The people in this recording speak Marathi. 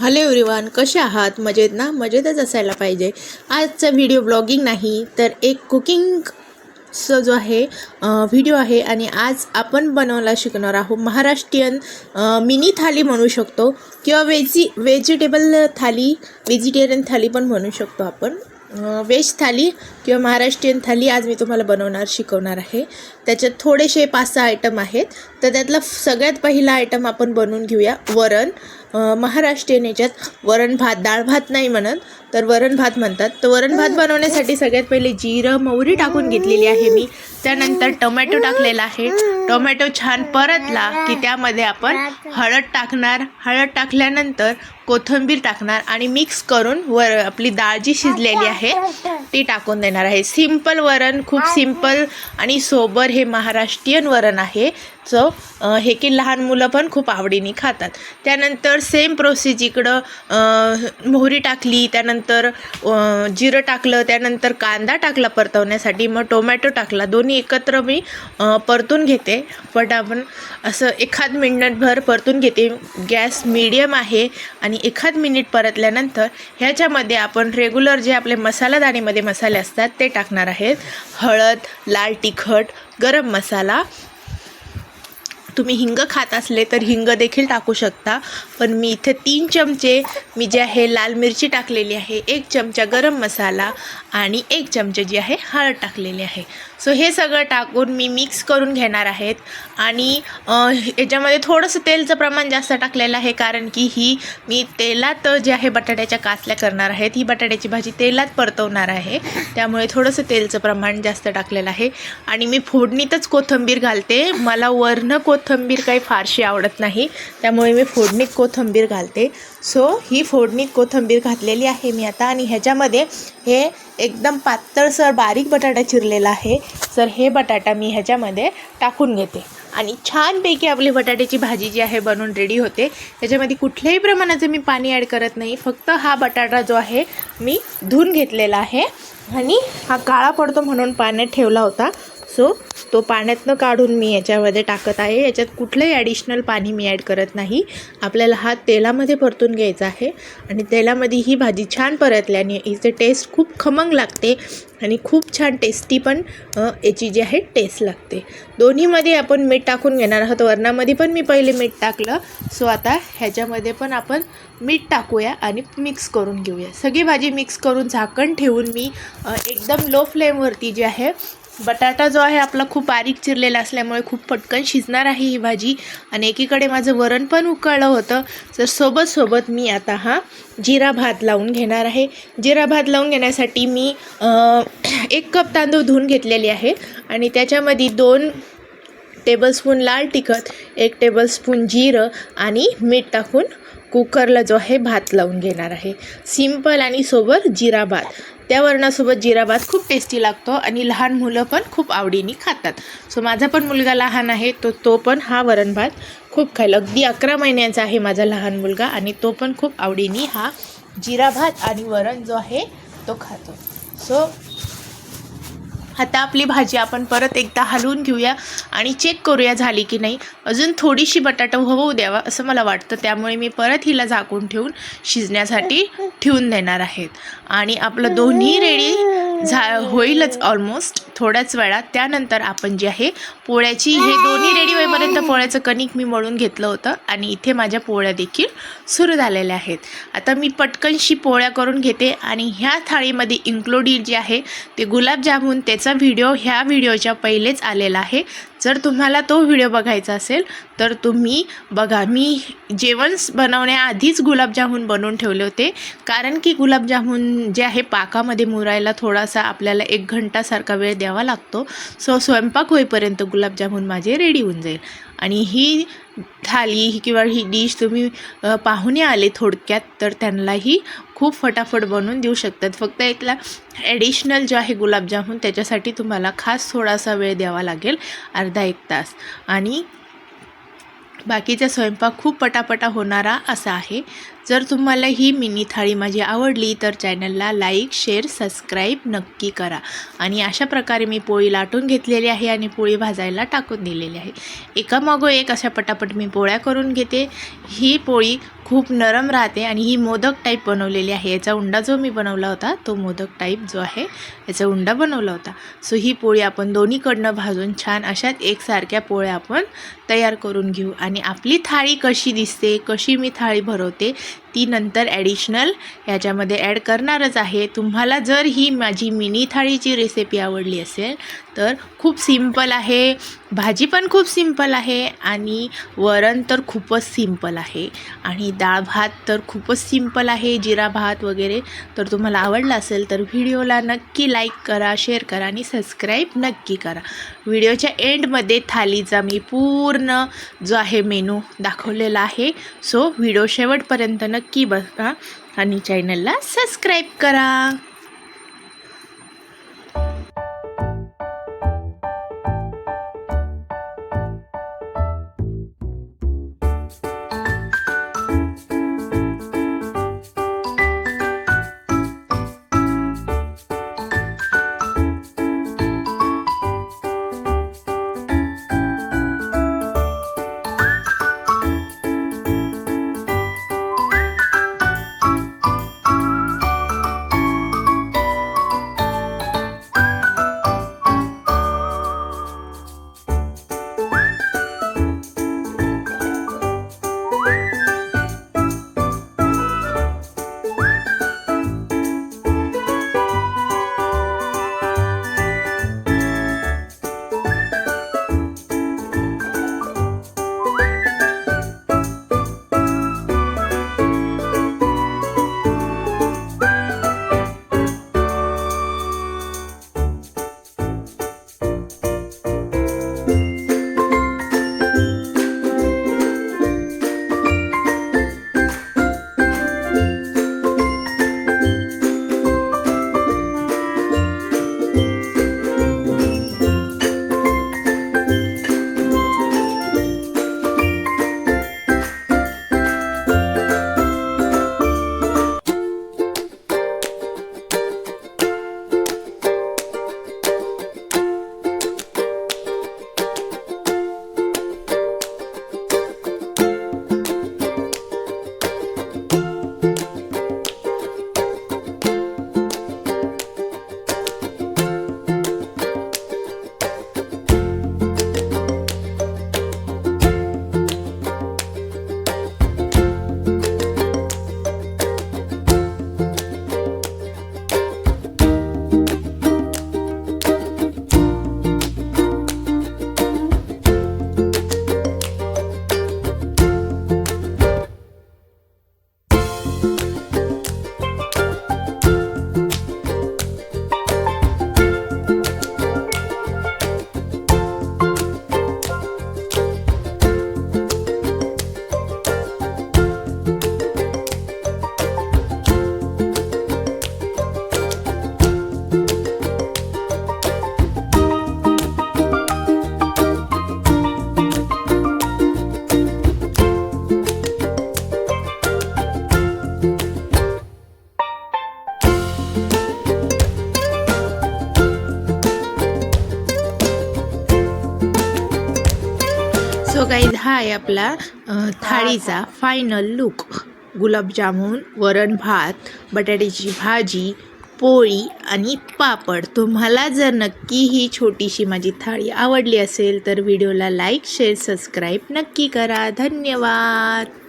हॅलो एव्हरीवन कसे आहात? मजेत ना? मजेतच असायला पाहिजे. आजचा व्हिडिओ ब्लॉगिंग नाही तर एक कुकिंगचा जो आहे व्हिडिओ आहे आणि आज आपण बनवायला शिकणार आहोत महाराष्ट्रीयन मिनी थाली म्हणू शकतो किंवा veggie vegetable thali vegetarian thali पण म्हणू शकतो आपण. वेज थाली किंवा महाराष्ट्रीयन थाली आज मी तुम्हाला बनवणार शिकवणार आहे. त्याच्यात थोडेसे पाच सहा आयटम आहेत. तर त्यातला सगळ्यात पहिला आयटम आपण बनवून घेऊया वरण. महाराष्ट्रीयन याच्यात वरण भात डाळ भात नाही म्हणत तर वरण भात म्हणतात. तर वरण भात बनवण्यासाठी सगळ्यात पहिले जिरं मोहरी टाकून घेतलेली आहे मी. त्यानंतर टोमॅटो टाकलेला आहे. टोमॅटो छान परतला की त्यामध्ये आपण हळद टाकणार. हळद टाकल्यानंतर कोथिंबीर टाकणार आणि मिक्स करून वर आपली डाळ जी शिजलेली आहे ती टाकून देणार आहे. सिंपल वरण खूप सिंपल आणि सोबर हे महाराष्ट्रीयन वरण आहे. चव हे की लहान मुलं पण खूप आवडीने खातात. त्यानंतर सेम प्रोसेस इकडं मोहरी टाकली त्यानंतर जिरं टाकलं त्यानंतर कांदा टाकला परतवण्यासाठी मग टोमॅटो टाकला. दोन्ही एकत्र मी परतून घेते. पण आपण असं एखाद मिनिटभर परतून घेते. गॅस मीडियम आहे आणि एखाद मिनिट परतल्यानंतर ह्याच्यामध्ये आपण रेग्युलर जे आपले मसालादाणीमध्ये मसाले असतात ते टाकणार आहेत. हळद लाल तिखट गरम मसाला तुम्ही हिंग खात असले तर हिंग देखील टाकू शकता. पण मी इथे तीन चमचे मी जे आहे लाल मिरची टाकलेली आहे एक चमचा गरम मसाला आणि एक चमचे जी आहे हळद टाकलेली आहे. सो हे सगळं टाकून मी मिक्स करून घेणार आहेत. आणि याच्यामध्ये थोडंसं तेलचं प्रमाण जास्त टाकलेलं आहे कारण की ही मी तेलात जे आहे बटाट्याच्या काचल्या करणार आहेत ही बटाट्याची भाजी तेलात परतवणार आहे. त्यामुळे थोडंसं तेलचं प्रमाण जास्त टाकलेलं आहे. आणि मी फोडणीतच कोथिंबीर घालते. मला वरनं कोथिंबीर काही फारशी आवडत नाही त्यामुळे मी फोडणीत कोथिंबीर घालते. सो ही फोडणीत कोथिंबीर घातलेली आहे मी आता. आणि ह्याच्यामध्ये हे एकदम पातळसर बारीक बटाटा चिरलेला आहे. तर हे बटाटा मी ह्याच्यामध्ये टाकून घेते. आणि छानपैकी आपली बटाट्याची भाजी जी आहे बनवून रेडी होते. त्याच्यामध्ये कुठल्याही प्रमाणाचं मी पाणी ॲड करत नाही. फक्त हा बटाटा जो आहे मी धुवून घेतलेला आहे. आणि हा काळा पडतो म्हणून पाण्यात ठेवला होता. सो तो पाण्यातनं काढून मी याच्यामध्ये टाकत आहे. याच्यात कुठलंही ॲडिशनल पाणी मी ॲड करत नाही. आपल्याला हा तेलामध्ये परतून घ्यायचा आहे आणि तेलामध्ये ही भाजी छान परतल्याने हिचे टेस्ट खूप खमंग लागते आणि खूप छान टेस्टी पण याची जी आहे टेस्ट लागते. दोन्हीमध्ये आपण मीठ टाकून घेणार आहोत. वरणामध्ये पण मी पहिले मीठ टाकलं. सो आता ह्याच्यामध्ये पण आपण मीठ टाकूया आणि मिक्स करून घेऊया. सगळी भाजी मिक्स करून झाकण ठेवून मी एकदम लो फ्लेमवरती जी आहे बटाटा जो आहे आपला खूप बारीक चिरलेला असल्यामुळे खूप पटकन शिजणार आहे ही भाजी. आणि एकीकडे माझं वरण पण उकळलं होतं. तर सोबत सोबत मी आता हा जिरा भात लावून घेणार आहे. जिरा भात लावून घेण्यासाठी मी एक कप तांदूळ धुवून घेतलेले आहे. आणि त्याच्यामध्ये दोन टेबलस्पून लाल तिखट एक टेबलस्पून जिरं आणि मीठ टाकून कुकरला जो आहे भात लावून घेणार आहे. सिंपल आणि सोबत जिरा भात. त्या वरणासोबत जिरा भात खूप टेस्टी लागतो आणि लहान मुलं पण खूप आवडीने खातात. सो माझा पण मुलगा लहान आहे तो तो पण हा वरण भात खूप खायला अगदी अकरा महिन्याचा आहे माझा लहान मुलगा आणि तो पण खूप आवडीने हा जिरा भात आणि वरण जो आहे तो खातो. सो आता आपली भाजी आपण परत एकदा हलवून घेऊया आणि चेक करूया झाली की नाही. अजून थोडीशी बटाटा होऊ द्यावा असं मला वाटतं. त्यामुळे मी परत हिला झाकून ठेवून शिजण्यासाठी ठेवून देणार आहेत. आणि आपलं दोन्ही रेडी झा होईलच ऑलमोस्ट थोड्याच वेळात. त्यानंतर आपण जे आहे पोळ्याची हे दोन्ही रेडी होईपर्यंत पोळ्याचं कणिक मी मळून घेतलं होतं आणि इथे माझ्या पोळ्या देखील सुरू झालेल्या आहेत. आता मी पटकनशी पोळ्या करून घेते आणि ह्या थाळीमध्ये इन्क्लुडेड जे आहे ते गुलाबजामुन. त्याचा व्हिडिओ ह्या व्हिडिओच्या पहिलेच आलेला आहे. जर तुम्हाला तो व्हिडिओ बघायचा असेल तर तुम्ही बघा मी जेवण बनवण्याआधीच गुलाबजामुन बनवून ठेवले होते. कारण की गुलाबजामुन जे आहे पाकामध्ये मुरायला थोडासा आपल्याला एक घंटासारखा वेळ द्यावा लागतो. सो स्वयंपाक होईपर्यंत गुलाबजामुन माझे रेडी होऊन जाईल. आणि ही थाली किंवा ही डिश तुम्ही पाहुणे आले थोडक्यात तर त्यांनाही खूप फटाफट बनवून देऊ शकतात. फक्त इथला ॲडिशनल जो आहे गुलाबजामून त्याच्यासाठी तुम्हाला खास थोडासा वेळ द्यावा लागेल अर्धा एक तास. आणि बाकीचा स्वयंपाक खूप पटापटा होणारा असा आहे. जर तुम्हाला ही मिनी थाळी माझी आवडली तर चॅनलला लाईक शेअर सबस्क्राईब नक्की करा. आणि अशा प्रकारे मी पोळी लाटून घेतलेली आहे आणि पोळी भाजायला टाकून दिलेली आहे. एकामागो एक अशा पटापट मी पोळ्या करून घेते. ही पोळी खूप नरम राहते आणि ही मोदक टाईप बनवलेली आहे. याचा उंडा जो मी बनवला होता तो मोदक टाईप जो आहे याचा उंडा बनवला होता. सो ही पोळी आपण दोन्हीकडनं भाजून छान अशात एकसारख्या पोळ्या आपण तयार करून घेऊ. आणि आपली थाळी कशी दिसते कशी मी थाळी भरवते ती नंतर ॲडिशनल ह्याच्यामध्ये ॲड करणारच आहे. तुम्हाला जर ही माझी मिनी थाळीची रेसिपी आवडली असेल तर खूप सिंपल आहे. भाजी पण खूप सिंपल आहे आणि वरण तर खूपच सिंपल आहे. आणि डाळ भात तर खूपच सिंपल आहे जिरा भात वगैरे तर तुम्हाला आवडला असेल तर व्हिडिओला नक्की लाईक करा शेअर करा आणि सबस्क्राईब नक्की करा. व्हिडिओच्या एंडमध्ये थालीचा मी पूर्ण जो आहे मेनू दाखवलेला आहे. सो व्हिडिओ शेवटपर्यंत नक्की बघा आणि चॅनलला सबस्क्राईब करा. हा आहे आपला थाळीचा फायनल लुक गुलाबजामुन वरण भात बटाट्याची भाजी पोळी आणि पापड. तुम्हाला जर नक्की ही छोटीशी माझी थाळी आवडली असेल तर व्हिडिओला लाईक शेअर सबस्क्राईब नक्की करा. धन्यवाद!